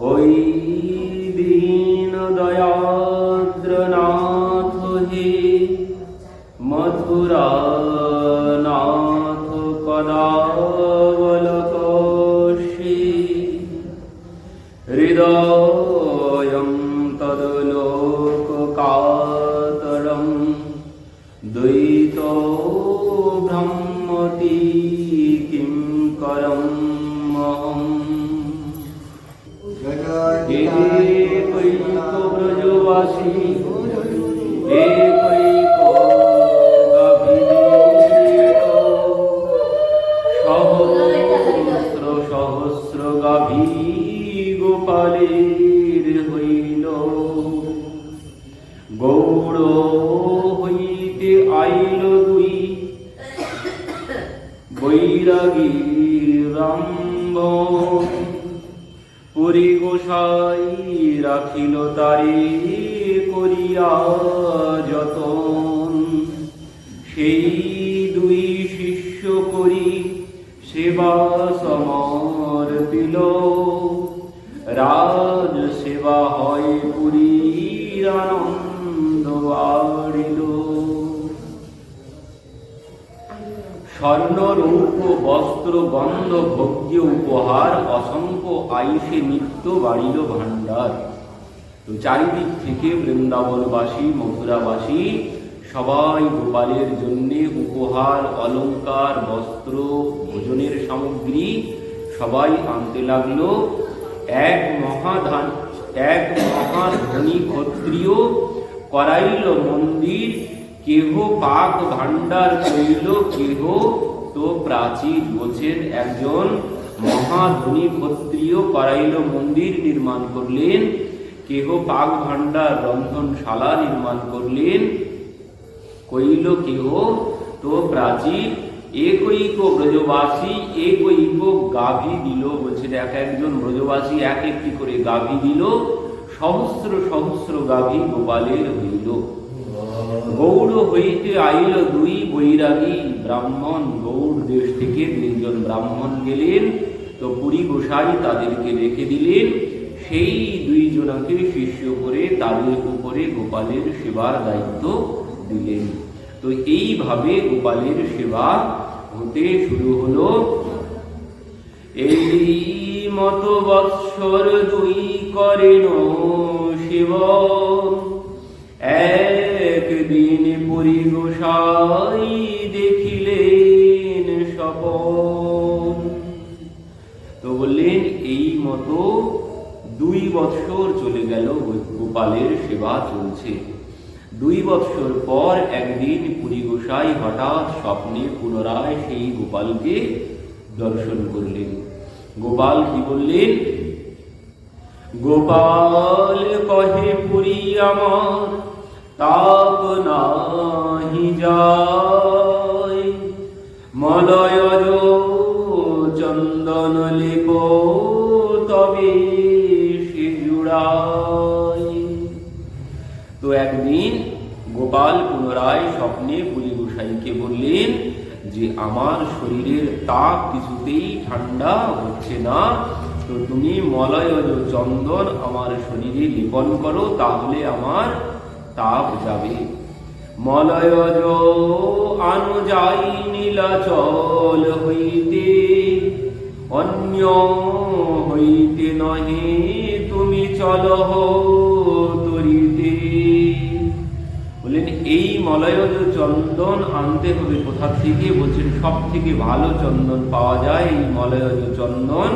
ওই দীন দয়াদ্রনাথ হে মথুরা নাথ কদাবলকোষী হৃদয়ং তদলোককাতরং দ্বৈত ব্রহ্মতি কিং করম। ব্রজবাসী সহস্র সহস্র গাভী গোপালের হইল। গৌড় হইতে আইল দুই। বৈরাগী রাম্ব পুরী গোসাই, রাখিল তারে করিয়া যতন। সেই দুই শিষ্য করি, সেবা সমর্পিল। রাজ সেবা হয় পুরীর আনন্দ আড়িল স্বর্ণরূপ, বস্ত্র, বন্ধ, ভোগ্য, উপহার, অসংখ্য আয়ুষে নিত্য বাড়িল ভাণ্ডার। তো চারিদিক থেকে বৃন্দাবনবাসী, মথুরাবাসী সবাই গোপালের জন্য উপহার অলংকার বস্ত্র, ভোজনের সামগ্রী সবাই আনতে লাগল। এক মহাধান, এক মহাধনী ক্ষত্রিয় করাইল মন্দির, কেহ পাক ভাণ্ডার করিল, কেহ তো প্রাচীর বলছেন একজন মহাধনী ক্ষত্রিয় করাইল মন্দির নির্মাণ করলেন, কেহ পাক ভাণ্ডার রন্ধনশালা নির্মাণ করলেন। কইল কেহ? তো প্রাচীর একৈক ব্রজবাসী একৈক গাভী দিল। বলছেন এক একজন ব্রজবাসী এক একটি করে গাভী দিল, সহস্র সহস্র গাভী গোপালের হইল। গৌড় হইতে আইল দুই বৈরাগী ব্রাহ্মণ গৌড় দেশ থেকে দুইজন ব্রাহ্মণ গেলেন। তো পুরী গোসাই তাদেরকে রেখে দিলেন। সেই দুইজনকে শিষ্য করে তাদের উপরে গোপালের সেবার দায়িত্ব দিলেন। তো এইভাবে গোপালের সেবা হতে শুরু হলো। এই মত বৎসর দুই করেন শিব। একদিন পুরী গোসাই দেখিলেন স্বপন তো বললেন এই মতো দুই বৎসর চলে গেল গোপালের সেবা চলছে। দুই বৎসর পর একদিন পুরী গোসাই হঠাৎ স্বপ্নে পুনরায় সেই গোপালকে দর্শন করলেন। গোপাল কি বললেন, গোপাল কহে পুরী আমার তাপ নাহি যায়। মলয় তো একদিন গোপাল পুনরায় স্বপ্নে পুরী গোসাইকে বললেন যে, আমার শরীরের তাপ কিছুতেই ঠান্ডা হচ্ছে না। তো তুমি মলয়জ চন্দন আমার শরীরে লেপন করো, তাহলে আমার তাপ যাবে। মলয়জ আনু যাই নীলাচল হইতে, অন্য হইতে নহে, তুমি চলহ এই মলয়জ চন্দন আনতে হবে কোথা থেকে? বলছেন সব থেকে ভালো চন্দন পাওয়া যায় এই মলয়জ চন্দন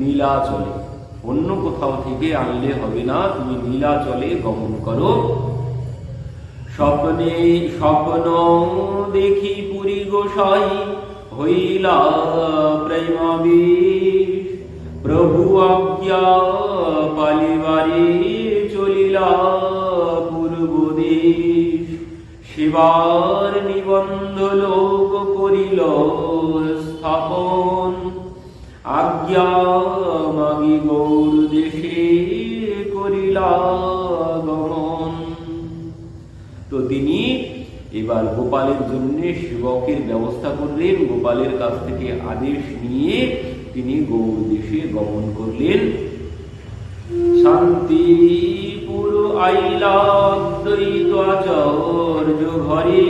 নীলাচলে। অন্য কোথাও থেকে আনলে হবে না, তুমি নীলাচলে গমন করো। স্বপ্নে স্বপ্ন দেখি পুরী গোসাই হইলা প্রেমাবেশ প্রভু আজ্ঞা পালিবারে চলিলা পূর্ব দেশ শিবার নিবন্ধ লোক করিল স্থাপন। আজ্ঞা মাগি গৌর দেশে করিলা তো তিনি এবার গোপালের জন্য সেবকের ব্যবস্থা করলেন, গোপালের কাছ থেকে আদেশ নিয়ে তিনি গৌর দেশে গমন করলেন। শান্তি পুরো আইলা আচার্য ঘরে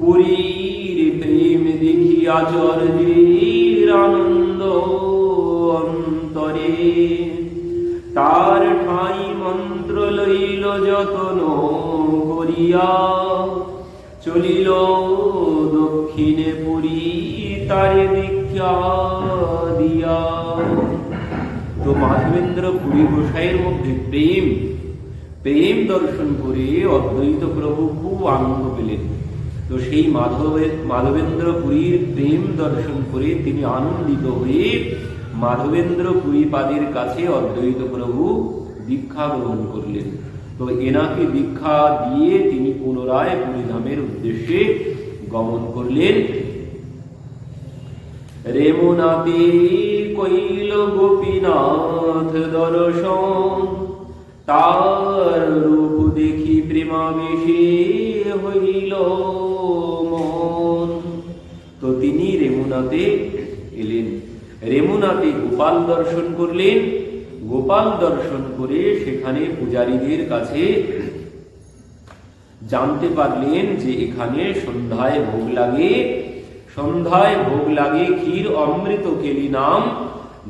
পুরীর প্রেম দেখি আচার্যের আনন্দ অন্তরে। তার ঠাই মন্ত্র লইল, যতন করিয়া চলিল দক্ষিণে পুরী, তারে দীক্ষা দিয়া। তো মাধবেন্দ্র পুরী গোসাইয়ের মধ্যে প্রেম প্রেম দর্শন করে অদ্বৈত প্রভু খুব আনন্দ পেলেন। তো সেই মাধবের মাধবেন্দ্র পুরীর প্রেম দর্শন করে তিনি আনন্দিত হয়ে মাধবেন্দ্র পুরীপাদের কাছে অদ্বৈত প্রভু দীক্ষা গ্রহণ করলেন। তো এনাকে দীক্ষা দিয়ে তিনি পুনরায় পুরীধামের উদ্দেশ্যে গমন করলেন। রেমুনাতে কইল গোপীনাথ দর্শন তার রূপ দেখি প্রেমাবেশে হইল মন। তো তিনি রেমুনাতে এলেন। রেমুনাতে গোপাল দর্শন করলেন। গোপাল দর্শন করে সেখানে পূজারীদের কাছে জানতে পারলেন যে এখানে সন্ধ্যায় ভোগ লাগে। সন্ধ্যায় ভোগ লাগে ক্ষীর অমৃত কেলি নাম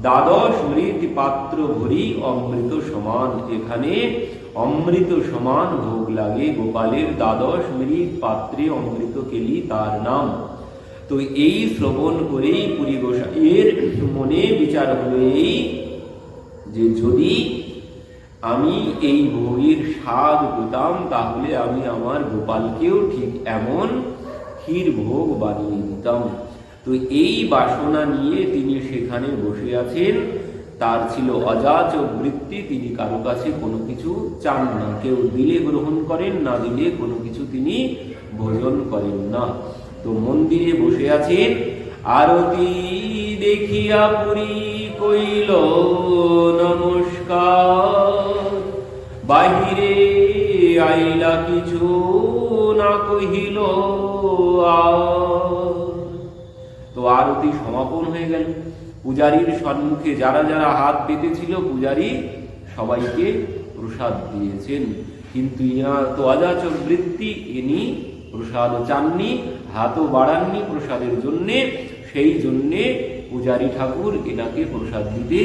দ্বাদশ মৃত পাত্র ভরি অমৃত সমান। এখানে অমৃত সমান ভোগ লাগে। গোপালের দ্বাদশ মৃত পাত্রে অমৃত কেলি তার নাম। তো এই শ্রবণ করেই পুরী গোসাইয়ের মনে বিচার হলো যে যদি আমি এই ভোগের স্বাদ পেতাম, তাহলে আমি আমার গোপালকেও ঠিক এমন ক্ষীর ভোগ বানিয়ে দিতাম। তো এই বাসনা নিয়ে তিনি সেখানে বসে আছেন। তার ছিল অজাচ বৃত্তি, তিনি কারও কাছে কোনো কিছু চান না। কেউ দিলে গ্রহণ করেন, না দিলে কোনো কিছু তিনি ভোজন করেন না। তো মন্দিরে বসে আছেন। আরতি দেখিয়া পুরী কইল, নমস্কার। বাহিরে আইলা কিছু না কহিল আর। তো আরতি সমাপন হয়ে গেল। পূজারীর সম্মুখে যারা যারা হাত পেতেছিল, পূজারী সবাইকে প্রসাদ দিয়েছেন। কিন্তু ইনার তো অযাচক বৃত্তি, ইনি প্রসাদ চাননি, হাতও বাড়াননি প্রসাদের জন্যে। সেই জন্যে পূজারী ঠাকুর এনাকে প্রসাদ দিতে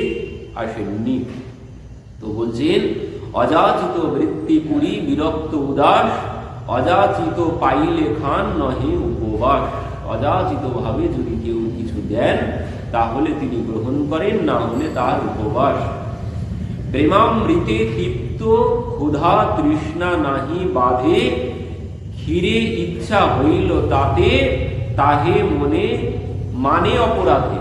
আসেননি। তো বলছেন, অযাচিত বৃত্তি পুরী বিরক্ত উদাস, অযাচিত পাইলে খান নহে উপবাস। অযাচিত ভাবে যদি কেউ কিছু দেন, তাহলে তিনি গ্রহণ করেন, না হলে তার উপবাস। প্রেমামৃতে তৃপ্ত ক্ষুধা তৃষ্ণা নাহি বাধে, ক্ষীরে ইচ্ছা হইল তাতে, তাহে মনে মানে অপরাধে।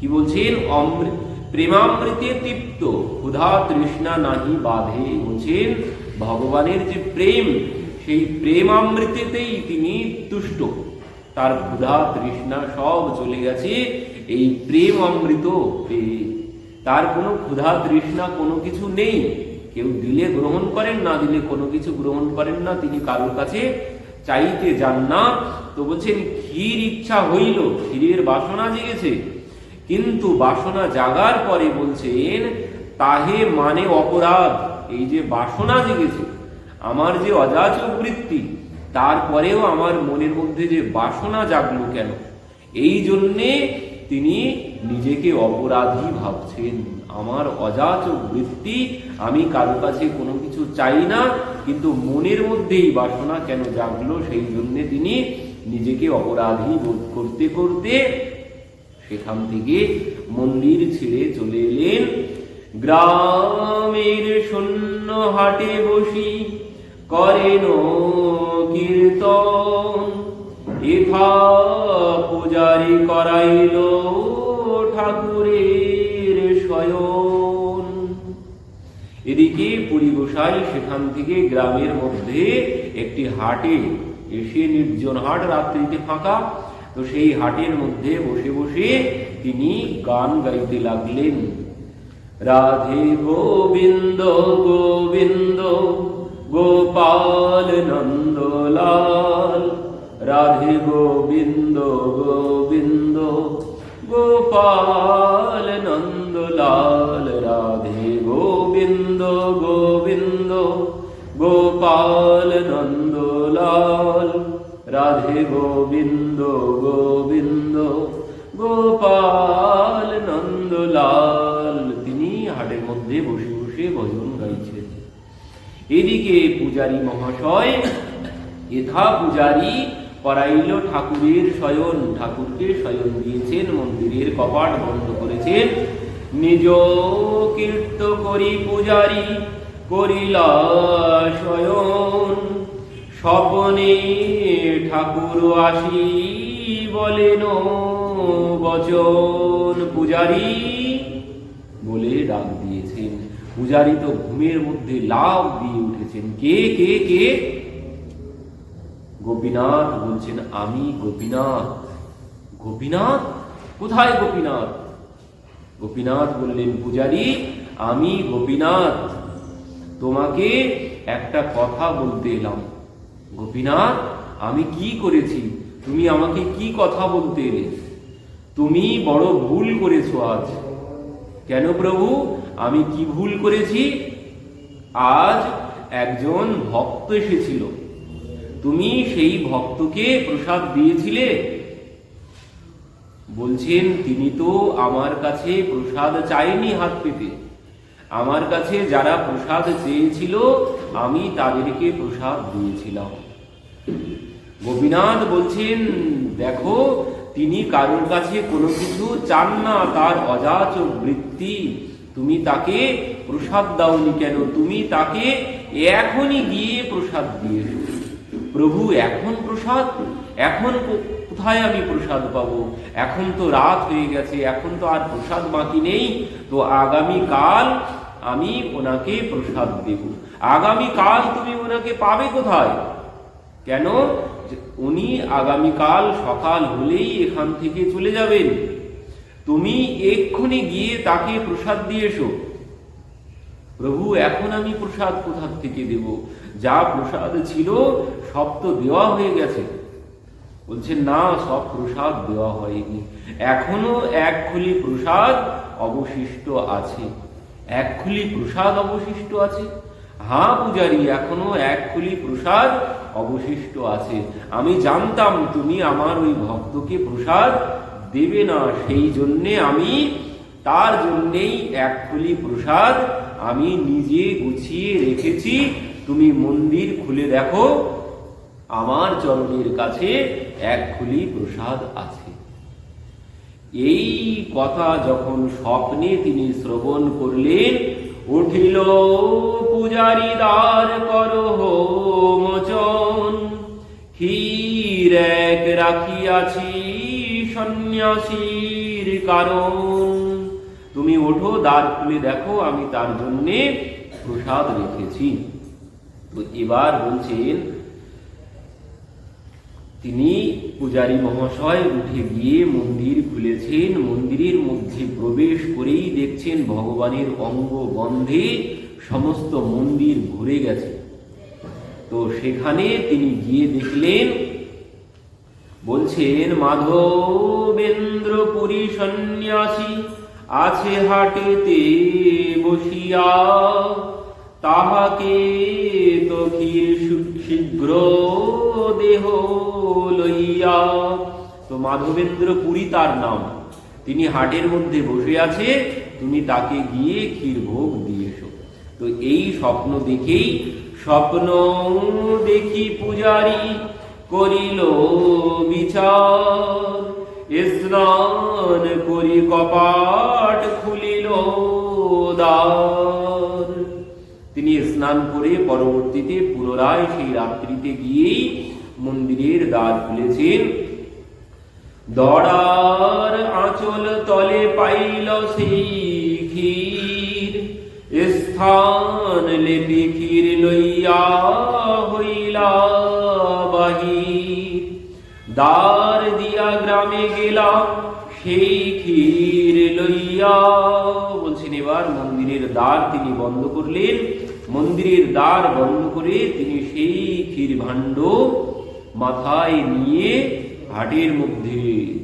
কি বলছেন? অমৃত প্রেমামৃতে তৃপ্ত ক্ষুধা তৃষ্ণা নাহি বাধে বলছেন ভগবানের যে প্রেম, সেই প্রেমামৃতেতেই তিনি তুষ্ট। তার ক্ষুধা, তৃষ্ণা সব চলে গেছে। এই প্রেম অমৃত তার কোনো ক্ষুধা, তৃষ্ণা কোনো কিছু নেই। কেউ দিলে গ্রহণ করেন, না দিলে কোনো কিছু গ্রহণ করেন না। তিনি কারোর কাছে চাইতে যান না। তো বলছেন, ক্ষীর ইচ্ছা হইল, ক্ষীরের বাসনা জেগেছে। কিন্তু বাসনা জাগার পরে বলছেন, তাহে মানে অপরাধ। এই যে বাসনা জেগেছে, আমার যে অযাচক বৃত্তি তারপরেও আমার মনের মধ্যে যে বাসনা জাগলো কেন? এই জন্যে তিনি নিজেকে অপরাধী ভাবছেন। আমার অযাচক বৃত্তি, আমি কারও কাছে কোনো কিছু চাই না, কিন্তু মনের মধ্যেই বাসনা কেন জাগলো? সেই জন্য তিনি নিজেকে অপরাধী বোধ করতে করতে সেখান থেকে মন্দির ছেড়ে চলে এলেন। গ্রামের শূন্য হাটে বসি করেন কীর্তন। এথা পূজারি করাইল ঠাকুরের শয়ন। এদিকে পুরী গোসাই সেখান থেকে গ্রামের মধ্যে একটি হাটে এসে নির্জন হাট রাত্রিতে ফাঁকা। তো সেই হাটের মধ্যে বসে বসে তিনি গান গাইতে লাগলেন। রাধে গোবিন্দ গোবিন্দ গোপাল নন্দলাল, রাধে গোবিন্দ গোবিন্দ। গোপাল নন্দলাল, রাধে গোবিন্দ গোবিন্দ। গোপাল নন্দলাল, রাধে গোবিন্দ গোবিন্দ। গোপাল নন্দলাল, তিনি হাটের মধ্যে বসে বসে ভজন গাইছেন। এদিকে পূজারী মহাশয় এথা পূজারী করাইল ঠাকুরের শয়ন। ঠাকুরকে শয়ন দিয়েছেন, মন্দিরের কপাট বন্ধ করেছেন। নিজ কীর্ত করি পূজারী করিলা শয়ন। স্বপনে ঠাকুর আসি বলেন বচন। পূজারী বলে ডাক দিয়েছেন। পূজারী তো ঘুমের মধ্যে লাভ দিয়ে উঠেছেন। কে কে কে? গোপীনাথ বলছেন, আমি গোপীনাথ। গোপীনাথ? কোথায় গোপীনাথ? গোপীনাথ বললেন, পূজারী, আমি গোপীনাথ। তোমাকে একটা কথা বলতে এলাম। গোপীনাথ, আমি কি করেছি? তুমি আমাকে কি কথা বলতে এলে? তুমি বড় ভুল করেছ আজ। কেন প্রভু? আমি কি ভুল করেছি? আজ একজন ভক্ত এসেছিল। তুমি সেই ভক্তকে প্রসাদ দিয়েছিলে? বলছেন, তিনি তো আমার কাছে প্রসাদ চাইনি হাত পেতে। আমার কাছে যারা প্রসাদ চেয়েছিল, আমি তাদেরকে প্রসাদ দিয়েছিলাম। গোপীনাথ বলছেন, দেখো, তিনি কারোর কাছে কোনো কিছু চান না। তার অযাচক বৃত্তি তুমি তাকে প্রসাদ দাওনি কেন? তুমি তাকে এখনই গিয়ে প্রসাদ দিয়েছ। প্রভু, এখন প্রসাদ? এখন কোথায় আমি প্রসাদ পাবো? এখন তো রাত হয়ে গেছে, এখন তো আর প্রসাদ বাকি নেই। তো আগামী কাল আমি ওনাকে প্রসাদ দেব। আগামী কাল তুমি ওনাকে পাবে কোথায়? কেন? উনি আগামীকাল সকাল হলেই এখান থেকে চলে যাবেন। তুমি এক্ষুনি গিয়ে তাকে প্রসাদ দিয়ে এসো। প্রভু, এখন আমি প্রসাদ কোথা থেকে দেব? যা প্রসাদ ছিল, সব তো দেওয়া হয়ে গেছে। বলছেন, না, সব প্রসাদ দেওয়া হয়নি। এখনও এক খুলি প্রসাদ অবশিষ্ট আছে। এক খুলি প্রসাদ অবশিষ্ট আছে? হা পূজারি, এখনও এক খুলি প্রসাদ অবশিষ্ট আছে। আমি জানতাম তুমি আমার ওই ভক্তকে প্রসাদ দেবে না, সেই জন্যে আমি, তার জন্যেই এক খুলি প্রসাদ আমি নিজে গুছিয়ে রেখেছি। তুমি মন্দির খুলে দেখো, আমার চরণের কাছে এক খুলি প্রসাদ আছে। এই কথা যখন স্বপ্নে তিনি শ্রবণ করলেন, উঠিল, পূজারি দ্বার কর মোচন, ক্ষীর এক রাখিয়াছি সন্ন্যাসীর কারণ। তুমি ওঠো দ্বার খুলে দেখো, আমি তার জন্যে প্রসাদ রেখেছি। তো এবার বলছেন, তিনি পূজারী মহাশয় উঠে গিয়ে মন্দির খুলেছেন। মন্দিরের মধ্যে প্রবেশ করেই দেখছেন ভগবানের অঙ্গ গন্ধে সমস্ত মন্দির ভরে গেছে। তো সেখানে তিনি গিয়ে দেখলেন বলছেন মাধবেন্দ্র পুরী সন্ন্যাসী আছে হাটেতে বসিয়া, তাহাকে তো ক্ষীর সু- শীঘ্র দেহ লইয়া। তো মাধবেন্দ্র পুরী তার নাম। তিনি হাটের মধ্যে বসে আছে, তুমি তাকে গিয়ে ক্ষীর ভোগ দিয়ে এসো। তো এই স্বপ্ন দেখেই স্বপ্ন দেখি পূজারি করিল বিচার। স্নান করি কপাট খুলিল দ্বার তিনি স্নান করে পরবর্তীতে পুনরায় সেই রাত্রিতে গিয়েই মন্দিরের দ্বার খুলেছেন। দড়ার আঁচল তলে পাইল সেই ক্ষীর। স্থান লেপি ক্ষীর লইয়া দ্বার দিয়া গ্রামে গেলাম, সেই ক্ষীর লইয়া। বলছেন, এবার মন্দিরের দ্বার তিনি বন্ধ করলেন। মন্দিরের দ্বার বন্ধ করে তিনি সেই ক্ষীর ভাণ্ড মাথায় নিয়ে হাটের মধ্যে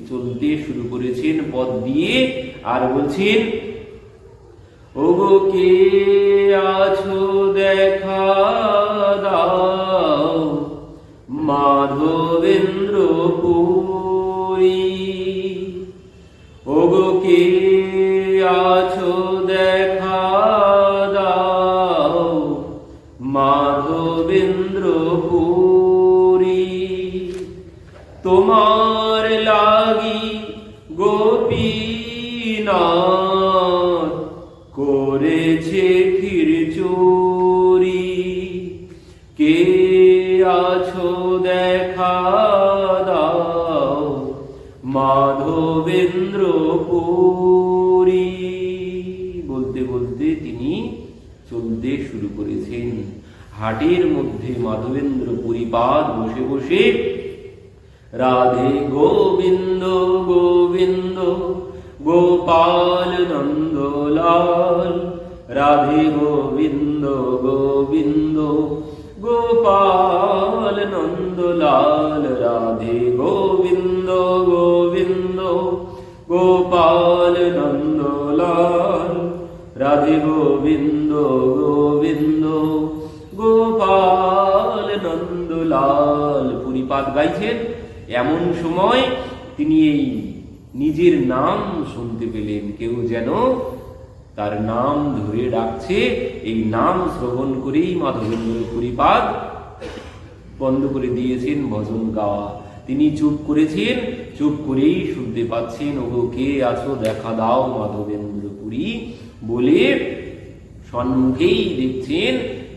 চলতে শুরু করেছেন, পথ দিয়ে। আর বলছেন, ওগো, কে আছো দেখা দাও? মাধবেন্দ্র পুরী ওগো কে আছো দেখা দাও? মাধবেন্দ্র পুরী তোমার লাগি গোপীনাথ হাটের মধ্যে মাধবেন্দ্র পুরীপাদ বসে বসে, রাধে গোবিন্দ গোবিন্দ, গোপাল নন্দলাল, রাধে গোবিন্দ গোবিন্দ, গোপাল নন্দলাল, রাধে গোবিন্দ গোবিন্দ, গোপাল নন্দলাল, রাধে গোবিন্দ গোবিন্দ পুরীপাদ গাইছেন। এমন সময় তিনি এই নিজের নাম শুনতে পেলেন। কেউ যেন তার নাম ধরে ডাকছে। এই নাম শ্রবণ করেই মাধবেন্দ্র পুরীপাদ বন্ধ করে দিয়েছেন ভজন গাওয়া। তিনি চুপ করেছেন, চুপ করেই শুনতে পাচ্ছেন, ওগো, কে আছো? দেখা দাও মাধবেন্দ্র পুরী বলে সম্মুখেই দেখছেন,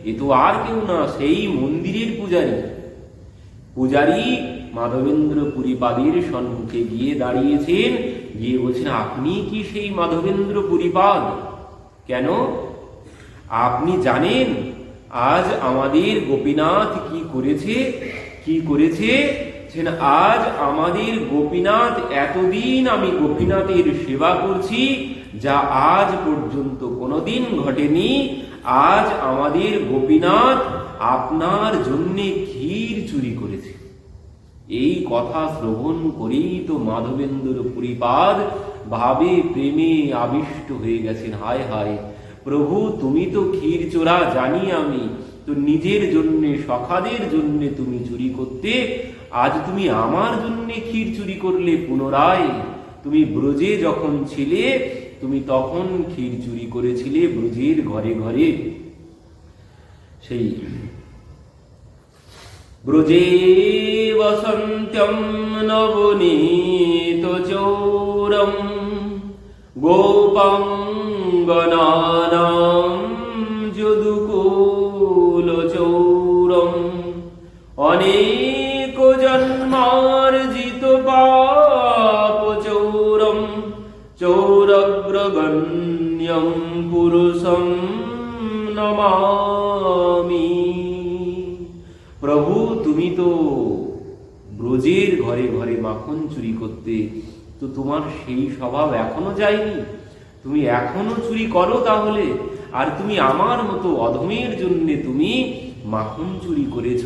এ তো আর কেউ না, সেই মন্দিরের পূজারী। পূজারী মাধবেন্দ্র পুরীপাদের সম্মুখে গিয়ে দাঁড়িয়েছেন। গিয়ে বলছেন, আপনি কি সেই মাধবেন্দ্র পুরীপাদ কেন? আপনি জানেন, আজ আমাদের গোপীনাথ কি করেছে? কি করেছে? আজ আমাদের গোপীনাথ এতদিন আমি গোপীনাথের সেবা করছি, যা আজ পর্যন্ত কোনোদিন ঘটেনি। আজ আমাদের গোপীনাথ আপনার জন্যে করেছে এই কথা শ্রবণ করেই তো মাধবেন্দুর পুরীপাদ, ভাবে প্রেমে আবিষ্ট হয়ে গেছেন, হায় হায়। প্রভু, তুমি তো ক্ষীর চোরা, জানি আমি। তো নিজের জন্যে, সখাদের জন্যে তুমি চুরি করতে, আজ তুমি আমার জন্যে ক্ষীর চুরি করলে পুনরায়। তুমি ব্রজে যখন ছিলে, তুমি তখন ক্ষীর চুরি করেছিলে ব্রজের ঘরে ঘরে। সেই ব্রজে বসন্ত্যম নবনীত চৌরম গোপাঙ্গনানাম যদুকুল চৌরম অনেক জন্মার্জিত পাপ চৌরম চৌরগ্রগণ্যম পুরুষম নমামি প্রভু, তুমি তো ব্রজের ঘরে ঘরে মাখন চুরি করতে, তো তোমার সেই স্বভাব এখনও যায়নি? তুমি এখনও চুরি করো তাহলে? আর তুমি আমার মতো অধমের জন্য তুমি মাখন চুরি করেছ?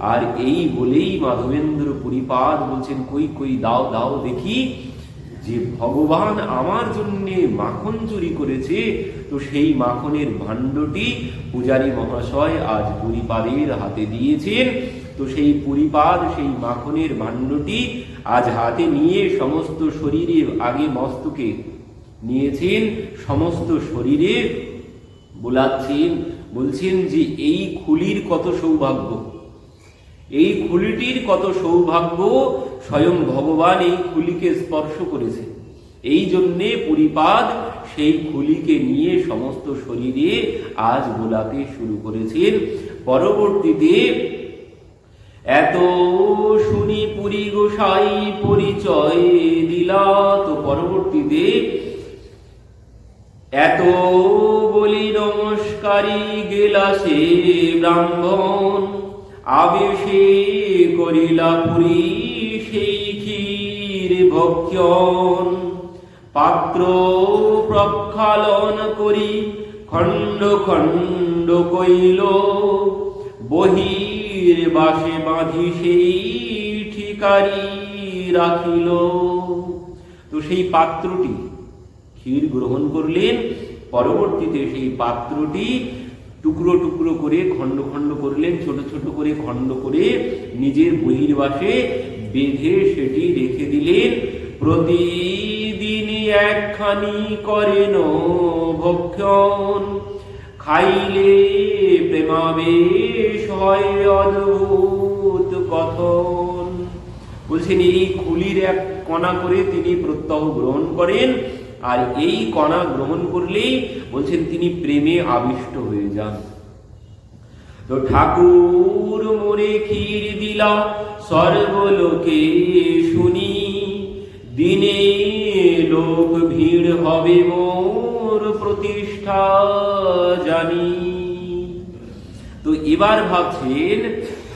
আর এই বলেই মাধবেন্দ্র পুরীপাদ বলছেন, কই কই, দাও দাও, দেখি যে ভগবান আমার জন্যে মাখন চুরি করেছে, তো সেই মাখনের ভাণ্ডটি পূজারী মহাশয় আজ পুরীপাদের হাতে দিয়েছেন। তো সেই পুরীপাদ, সেই মাখনের ভাণ্ডটি আজ হাতে নিয়ে সমস্ত শরীরে আগে মস্তকে নিয়েছেন, সমস্ত শরীরে বোলাচ্ছেন। বলছেন যে, এই খুলির কত সৌভাগ্য। এই খুলিটির কত সৌভাগ্য, স্বয়ং ভগবান এই খুলিকে স্পর্শ করেছে। এই জন্যে পুরীপাদ সেই খুলিকে নিয়ে সমস্ত শরীরে আজ বোলাতে শুরু করেছেন। পরবর্তীতে এত শুনি পুরী গোসাই পরিচয় দিলা, তো পরবর্তীতে এত বলি নমস্কারী গেলা সে ব্রাহ্মণ। আবেশে করিলা পুরী সেই ক্ষীর ভক্ষণ। পাত্র প্রক্ষালন করি, খণ্ড খণ্ড কইল, বহির বাসে বাঁধি সেই ঠিকারি রাখিল। তো সেই পাত্রটি ক্ষীর গ্রহণ করলেন, পরবর্তীতে সেই পাত্রটি টুকরো টুকরো করে খণ্ড খণ্ড করলেন, ছোট ছোট করে খণ্ড করে নিজের বহির্বাসে বেঁধে সেটি রেখে দিলেন। প্রতিদিন একখানি করেন ভক্ষণ খাইলে প্রেমাবেশ হয় অদ্ভুত কথন। বলছেন, এই খুলির এক কণা করে তিনি প্রত্যহ গ্রহণ করেন। আর এই কণা গ্রহণ করলেই বলছেন তিনি প্রেমে আবিষ্ট হয়ে যান। তো ঠাকুর মোরে ক্ষীর দিলা সর্বলোকে শুনি। দিনে লোক ভিড় হবে মোর প্রতিষ্ঠা জানি। তো এবার ভাবছেন,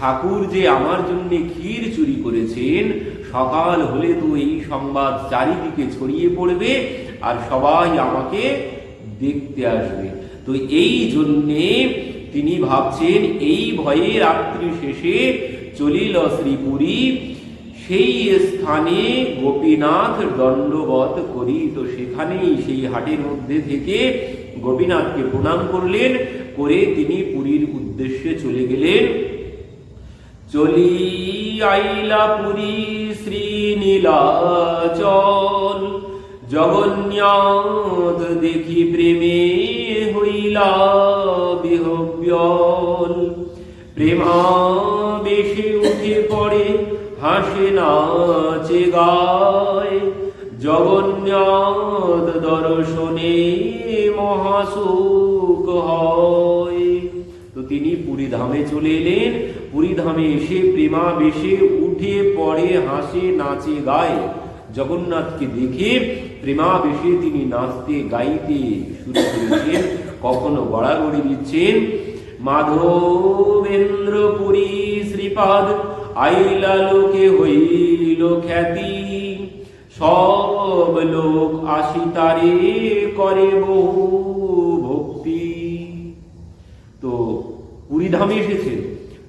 ঠাকুর যে আমার জন্য ক্ষীর চুরি করেছেন, সকাল হলে তো এই সংবাদ চারিদিকে ছড়িয়ে পড়বে। আর সবাই আমাকে দেখতে আসবে। তো এই জন্যে তিনি ভাবছেন, এই ভয়ে রাত্রি শেষে চলিল শ্রীপুরী, সেই স্থানে গোপীনাথ দণ্ডবত করি তো সেখানেই সেই হাটের মধ্যে থেকে গোপীনাথকে প্রণাম করলেন, করে তিনি পুরীর উদ্দেশ্যে চলে গেলেন। চলি আইলা পুরী শ্রী নীলাচল জগন্নাথ দেখি প্রেমে হইলা বিহব্যল প্রেমা বেশে উঠে পড়ে, হাসে নাচে গায়। জগন্নাথ দর্শনে মহাসুখ হয়। তো তিনি পুরী ধামে চলে এলেন। পুরী ধামে এসে প্রেমা বেশে উঠে পড়ে, হাসে নাচে গায়। জগন্নাথকে দেখে প্রেমা বেশে তিনি নাচতে, গাইতে শুরু করেছেন, কখনো গড়াগড়ি দিচ্ছেন। মাধবেন্দ্র পুরী শ্রীপাদ আইলা লোকে হইল খ্যাতি। সব লোক আসি তারে করে বহু ভক্তি তো পুরীধামে এসেছেন।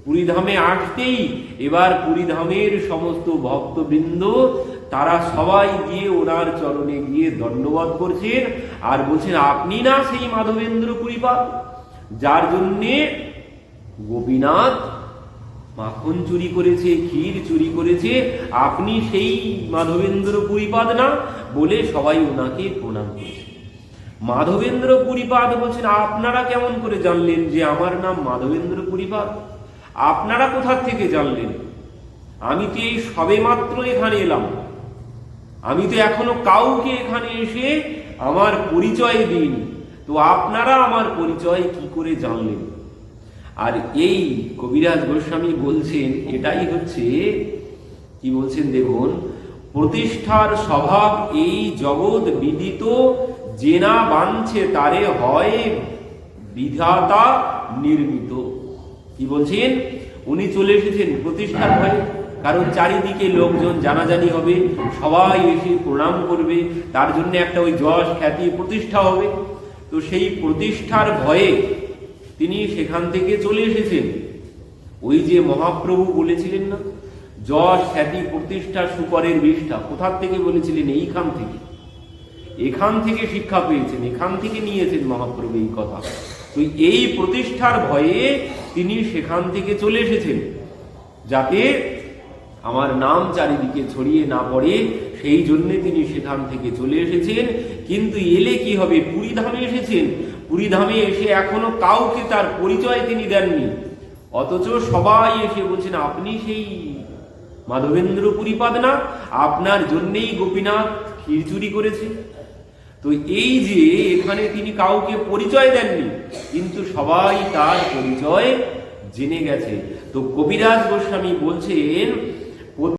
পুরীধামে আসতেই এবার পুরীধামের সমস্ত ভক্তবৃন্দ তারা সবাই গিয়ে ওনার চরণে গিয়ে দণ্ডবাদ করছেন আর বলছেন, আপনি না সেই মাধবেন্দ্র পুরীপাদ যার জন্যে গোপীনাথ মাখন চুরি করেছে, ক্ষীর চুরি করেছে, আপনি সেই মাধবেন্দ্র পুরীপাদ না? বলে সবাই ওনাকে প্রণাম করছে। মাধবেন্দ্র পুরীপাদ বলছেন, আপনারা কেমন করে জানলেন যে আমার নাম মাধবেন্দ্র পুরীপাদ আপনারা কোথা থেকে জানলেন? আমি তো এই সবে মাত্র এখানে এলাম। আমি তো এখনও কাউকে এখানে এসে আমার পরিচয় দিইনি। তো আপনারা আমার পরিচয় কি করে জানলেন? আর এই কবিরাজ গোস্বামী বলছেন, এটাই হচ্ছে, কি বলছেন দেখুন, প্রতিষ্ঠার স্বভাব এই জগৎ বিদিত, জেনা বাঞ্ছে তারে হয় বিধাতা নির্মিত। কি বলছেন? উনি চলে এসেছেন প্রতিষ্ঠার ভয়ে। কারণ চারিদিকে লোকজন জানাজানি হবে, সবাই এসে প্রণাম করবে, তার জন্য একটা ওই যশ খ্যাতি প্রতিষ্ঠা হবে। তো সেই প্রতিষ্ঠার ভয়ে তিনি সেখান থেকে চলে এসেছেন। ওই যে মহাপ্রভু বলেছিলেন না, যশ খ্যাতি প্রতিষ্ঠা সুপরের বিষ্ঠা, কোথার থেকে বলেছিলেন? এইখান থেকে। এখান থেকে শিক্ষা পেয়েছেন, এখান থেকে নিয়েছেন মহাপ্রভু এই কথা। তো এই প্রতিষ্ঠার ভয়ে তিনি সেখান থেকে চলে এসেছেন, যাতে আমার নাম চারিদিকে ছড়িয়ে না পড়ে, সেই জন্য তিনি সেখান থেকে চলে এসেছেন। কিন্তু এলে কি হবে? পুরীধামে এসেছেন। পুরীধামে এসে এখনও কাউকে তার পরিচয় তিনি দেননি। অথচ সবাই এসে বলছেন, আপনি সেই মাধবেন্দ্র পুরীপাদ না? আপনার জন্যেই গোপীনাথ ক্ষীর চুরি করেছে। তো এই যে এখানে তিনি কাউকে পরিচয় দেননি, কিন্তু সবাই তার পরিচয় জেনে গেছে। তো কবিরাজ গোস্বামী বলছেন